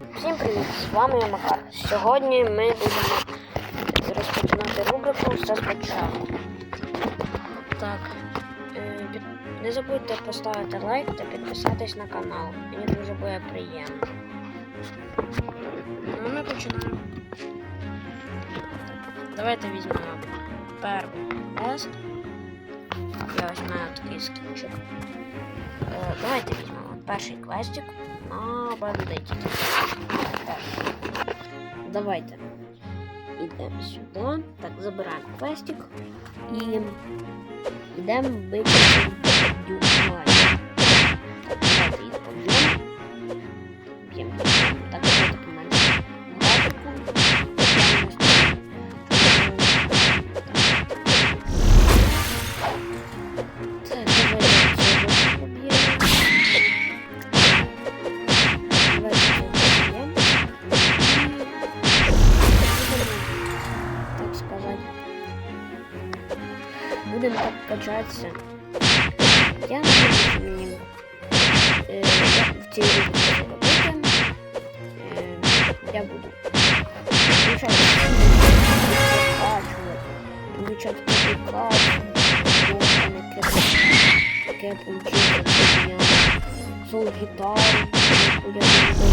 Всім привіт! З вами я Макар. Сьогодні ми будемо розпочинати рубрику все спочатку. Так, е, не забудьте поставити лайк та підписатись на канал. Мені дуже буде приємно. Ну, ми починаємо. Давайте візьмемо перший квест. Я ось мене такий скінчик. Е, давайте візьмемо перший квестик на бандитів. Так. Давайте. Йдемо сюди. Так, забираємо квестик і йдемо вбити дюкмай. Будемо так качатися. Я не знаю, що мені е, в цій рубриці робити. Е, я буду включати прокачувати, включати прокачувати, яке получило від мене сол гітару, яку я буду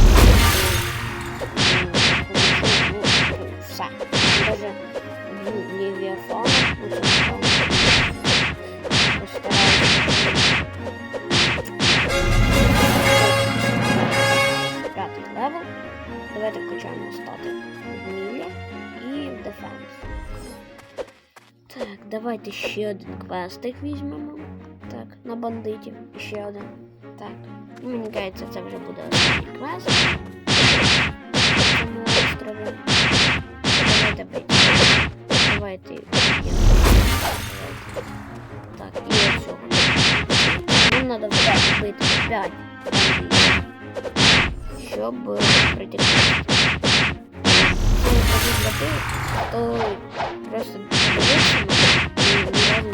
все. Даже в Левиафан П'ятий левел. Давайте качаємо стати в мілі і в дефенс. Так, давайте ще один квестик візьмемо. Так, на бандитів. Ще один. Так. Мені кажеться, це вже буде останній квест. На острові. Давайте бити. Давайте. Нам треба вбити 5 бандитів. Щоб е, прийти. Якщо не забити, то просто дивитися і ні разу не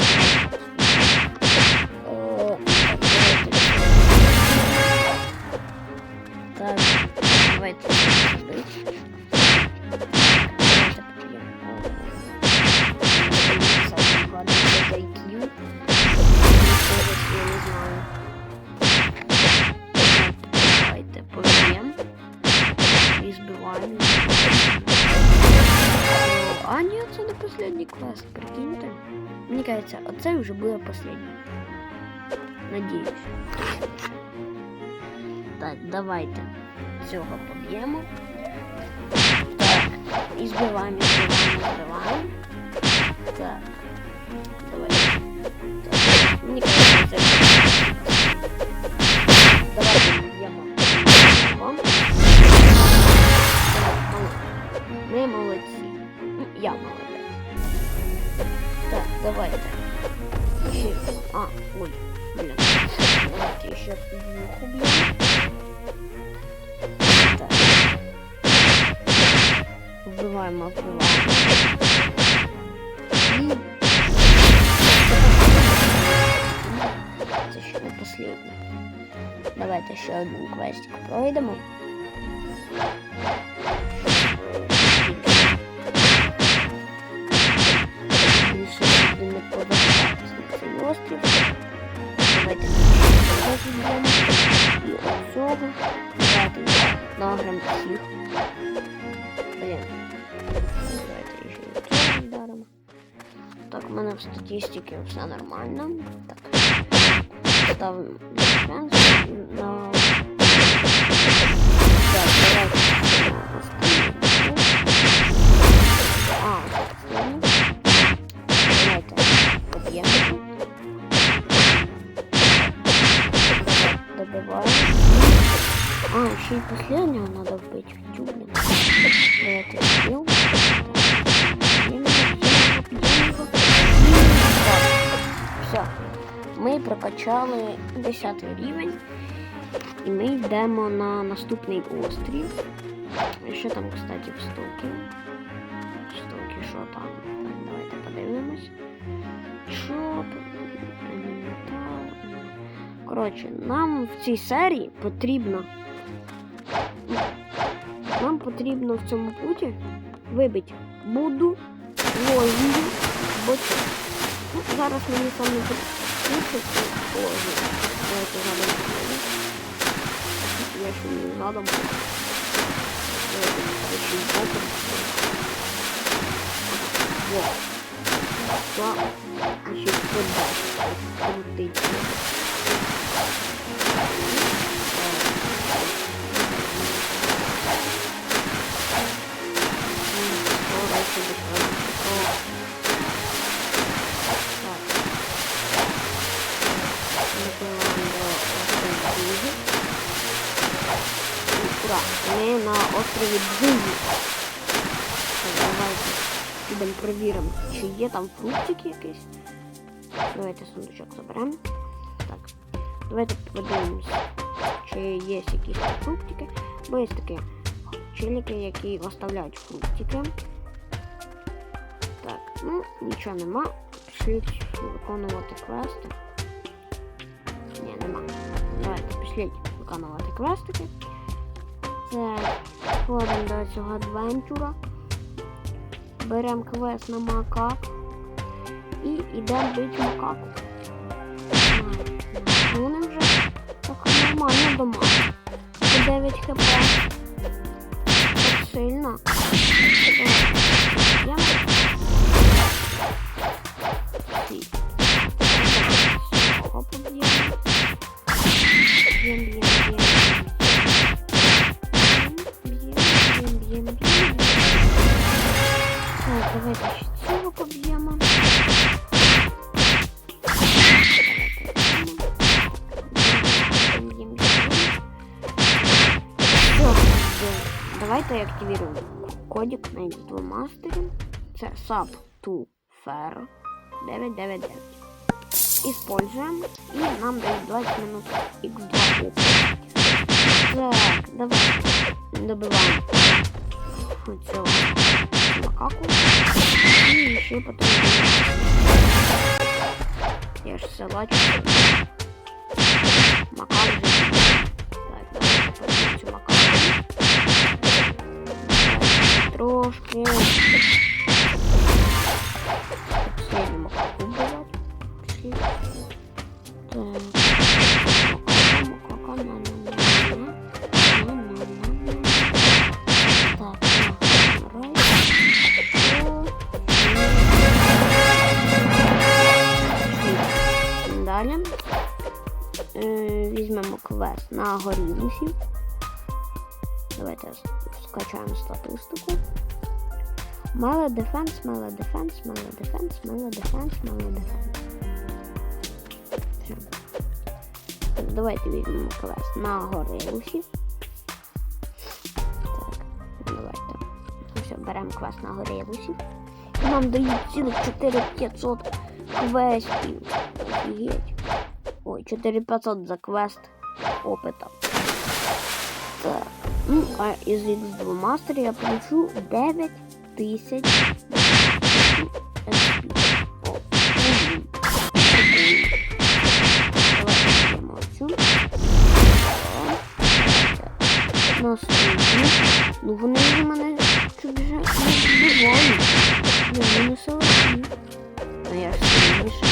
последній квест, прикиньте. Мені кажеться, оце вже буде последній. Надіюсь. Так, давайте цього поб'ємо. Так, і збиваємо, і збиваємо, збиваємо. Так. Давай. Так. Мені кажеться, це. Так, давайте. Ще. А, ой, блін. Давайте ще двух уб'ємо. Так. Вбиваємо, вбиваємо. І... Це ще не последнє. Давайте ще один квестик пройдемо. острів. Давайте розіб'ємо. І оцього. Давайте награм всіх. Блін. Давайте ще і цього вдаримо. Так, у мене в статистиці все нормально. Так. Ставимо дефенс на... последнего надо. Давайте вб'ємо. Б'ємо, б'ємо, б'ємо. Все. Ми прокачали 10 рівень. І ми йдемо на наступний острів. І Що там, кстати, в стокі? В стокі, що там? Так, давайте подивимось. Шоп. Коротше, нам в цій серії потрібно нам потрібно в цьому путі вибити буду, ложію, боч. Ну, зараз мені там не потрібно ложію. Давайте згадам. Я ще не згадам. Давайте подальше. Крутить. Ура! Ми на острові Джузі. Так, давайте підемо перевіримо, чи є там фруктик якийсь. Давайте сундучок заберемо. Так. Давайте подивимося, чи є якісь фруктики. Бо є такі челіки, які оставляють фруктики. Ну, нічого нема. Пішліть виконувати квести. Ні, нема. Давайте пішліть виконувати квестики. Це ходимо до цього адвенчура. Беремо квест на макак і йдемо бити макаку. Вони вже так нормально дома. 9 хп. Так сильно. Я Цього поб'ємо. Б'єм, б'єм, б'єм. Б'єм, б'єм, б'єм, б'єм. Так, давайте ще цього поб'ємо. Давайте активируем кодик на X2 Master. Це SAP to Fair 999. Используем. И нам дают 20 минут X2 опыта. Так, давай добиваем цього макаку. І ще потрібно. Я ж салачу. Макак же. Так, давайте подивимося цю макаку. Трошки. Пішли. Далі. Е, Візьмемо квест на горілусів. Давайте скачаємо статистику. Меле дефенс, меле дефенс, меле дефенс, меле дефенс, меле дефенс. Давайте візьмемо квест на горилусі. Так, давайте. Ну все, беремо квест на горилусі. Нам дають цілих 4500 квестів. Офігеть. Ой, 4500 за квест опита. Так. Ну, а із X2 Master я получу 9 тисяч. Наступну. Ну вони вже мене вже не вбивають. Ні, вони солодкі. А я ж сильніше.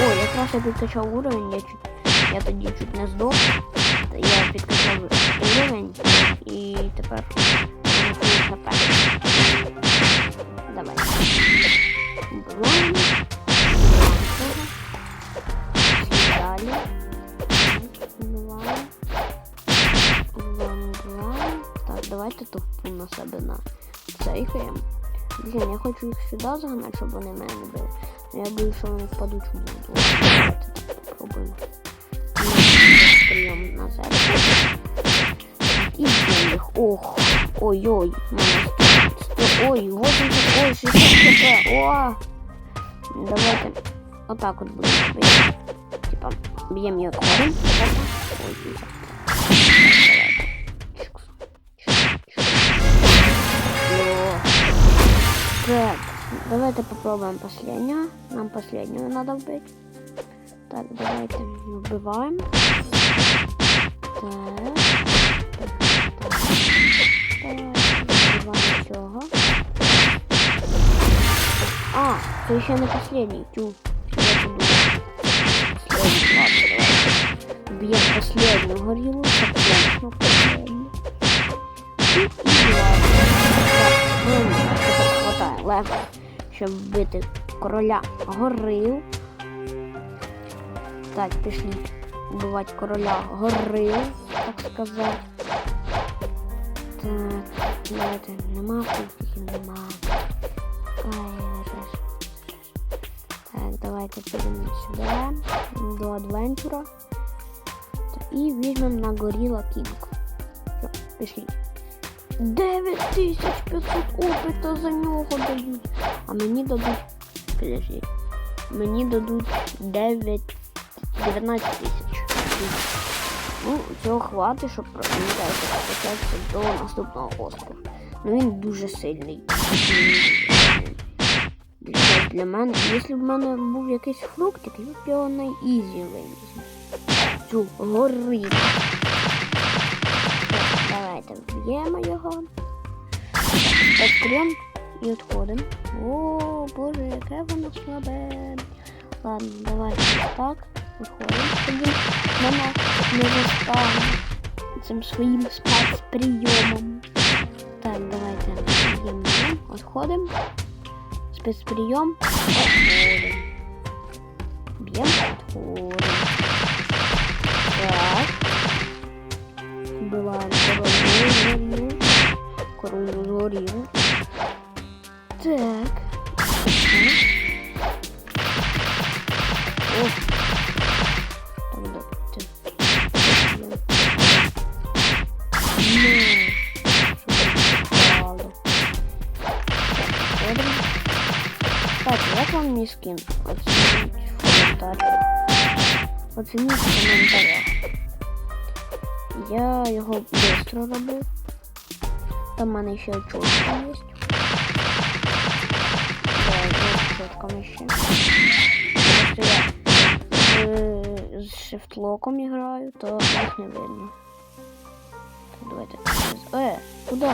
О, якраз я підкачав уровень, я чуть. Я тоді чуть не здох. Я підкачав уровень і тепер Давай. Вбиваємо. Далі. Так, давайте товпу на себе на цейхаємо. Блін, я хочу їх сюди загнати, щоб вони мене не били. Я боюсь, що вони впадуть в воду. Попробуємо. Прийом на себе. І їх. Ох. Ой-ой. Мене сто... сто... Ой, 80, ой, 60 хп. О! Давайте отак от будемо робити. Типа, б'ємо їх хором. Ой, 50. Давайте. Чикс. Чикс. О. Так, давайте попробуем последнюю. Нам последнюю надо вбить. Так, давайте вбиваем. Еще не последний, тю. Бьем последнюю гориллу, потом последнюю. Ну, тепер хватає легко, щоб вбити короля горил. Так, пішли вбивати короля горил, так сказати. Так, давайте, нема пунктів, нема. Ай, давайте підемо сюди, до адвенчура. Та- І візьмемо на горіла кінг. Пішли. 9500 опита за нього дають. А мені дадуть. Подожди. Мені дадуть 9 19 тисяч. Ну, цього хватить, щоб початися до наступного острову. Ну він дуже сильний. Для, мене. Якщо б в мене був якийсь фруктик, я б його на ізі вивіз. Цю горить. Давайте вб'ємо його. Відкриємо і відходимо. О, боже, яке воно слабе. Ладно, давайте так. Виходимо. Тоді мене не застане цим своїм спецприйомом. Так, давайте б'ємо. Відходимо. Спецприйом. Відходимо. Б'ємо, відходимо. Так. Вбиваємо корову. Корову згорів. Так. Так, як вам мій скін? Оцініть в коментарях. Оцініть в коментарях. Я його швидко робив. Там в мене ще чутка є. Є чутками ще. Тому що я з шифтлоком граю, то їх не видно. Так, давайте. Е, куди?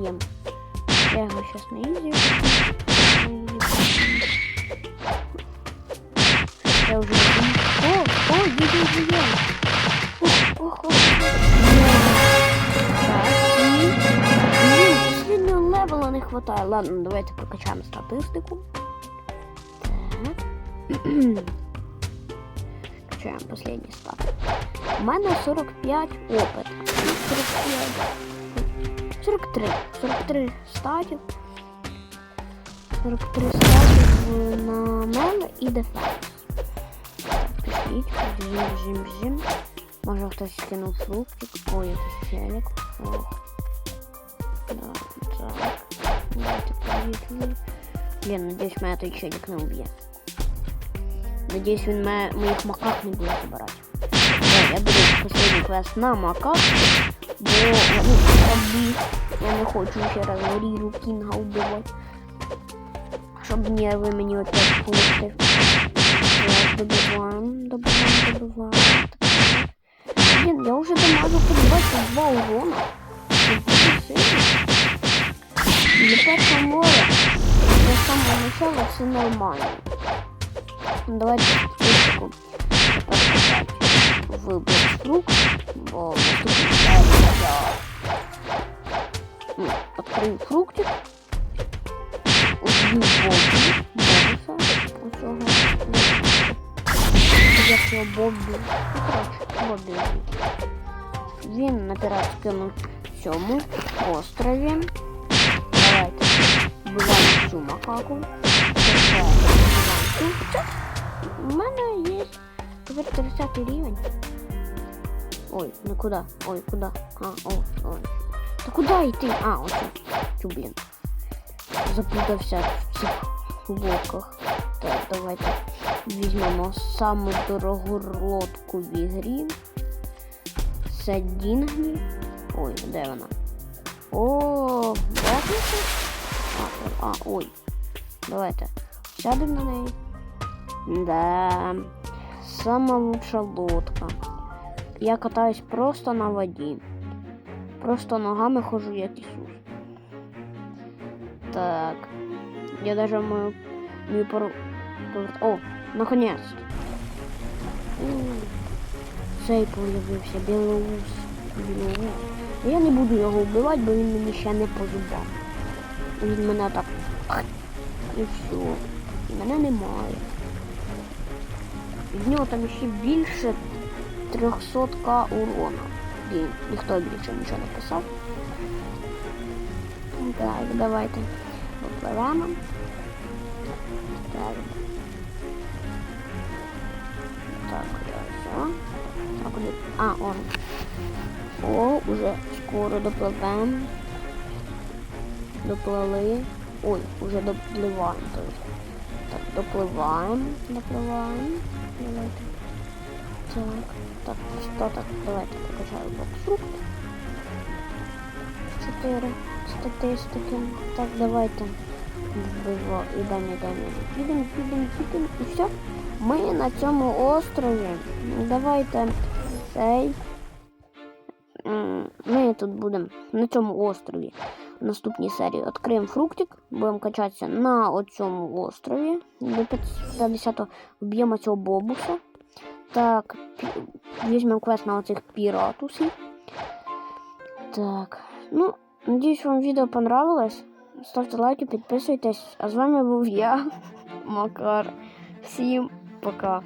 І. Я його зараз на ізі. Я уже... О, о, видео. Так, і... Блін, последнього левела не хватає. Ладно, давайте прокачаємо статистику. Так. Качаємо последній стат. У мене 45 опит. 45. 43. 43 статів. 43 статів на мене і дефенс. Пишіть, бжим, бжим, бжим. Може хтось скинув фруктик. Ой, якийсь челик. Ох. Да, так. Давайте поїхали. Блін, надіюсь, мене той челик не уб'є. Надіюсь, він мене, моїх макак не буде забирати. Да, я беру последній квест на макак, Бо ну, раби. Я не хочу ще раз Ріру Кінга вбивати. Щоб нерви мені опять пустив. Так, добиваем, добиваем, добиваем. Так. Блин, я уже дамажу по 22 урона. Это дуже сильно. Для першого моря, для самого начала все нормально. Ну, Давайте статистику тепер качати. Вибір фрукт, бо наступний ставить я ну, відкрию фруктик. Бобіса, оцього. Як його Бобі. Ну, коротше, Бобі. Він на піратському цьому острові. Давайте вбиваємо цю макаку. У мене є тепер 30 рівень. Ой, ну куди? Ой, куди? А, ой, ой. Та куди йти? А, ось. Чу, блін. Запутався в блоках. Так, давайте візьмемо саму дорогу лодку в ігрі. Це Дінглі. Ой, де вона? О, бачите? А, а, ой. Давайте. Сядемо на неї. Да. Сама лучша лодка. Я катаюсь просто на воді. просто ногами хожу, як Ісус. Так. Я даже мою, мою пару... О, наконец. Цей появився, білоус. Білоус. Я не буду його вбивати, бо він мені ще не по зубам. Він мене так. І все. І мене немає. В нього там ще більше 300к урона. Блін, ніхто більше нічого не писав. Так, давайте попливемо. Так. Так, все. Так, куди? А, он. О, уже скоро допливемо. Доплили. Ой, уже допливаємо. Так, допливаємо, допливаємо. Давайте. Так, так, що так? Давайте покачаю боксфрукт. Чотири статистики. Так, давайте. Вбиво, ідемо, ідемо. Підемо, підемо, підемо. І все. Ми на цьому острові. Давайте цей. Ми тут будемо на цьому острові в наступній серії відкриємо фруктик, будемо качатися на цьому острові. До 50-го вб'ємо цього бобуса. Так, візьмемо квест на оцих піратусів. Так, ну, надіюсь, вам відео понравилось. Ставте лайки, підписуйтесь. А з вами був я, Макар. Всім пока.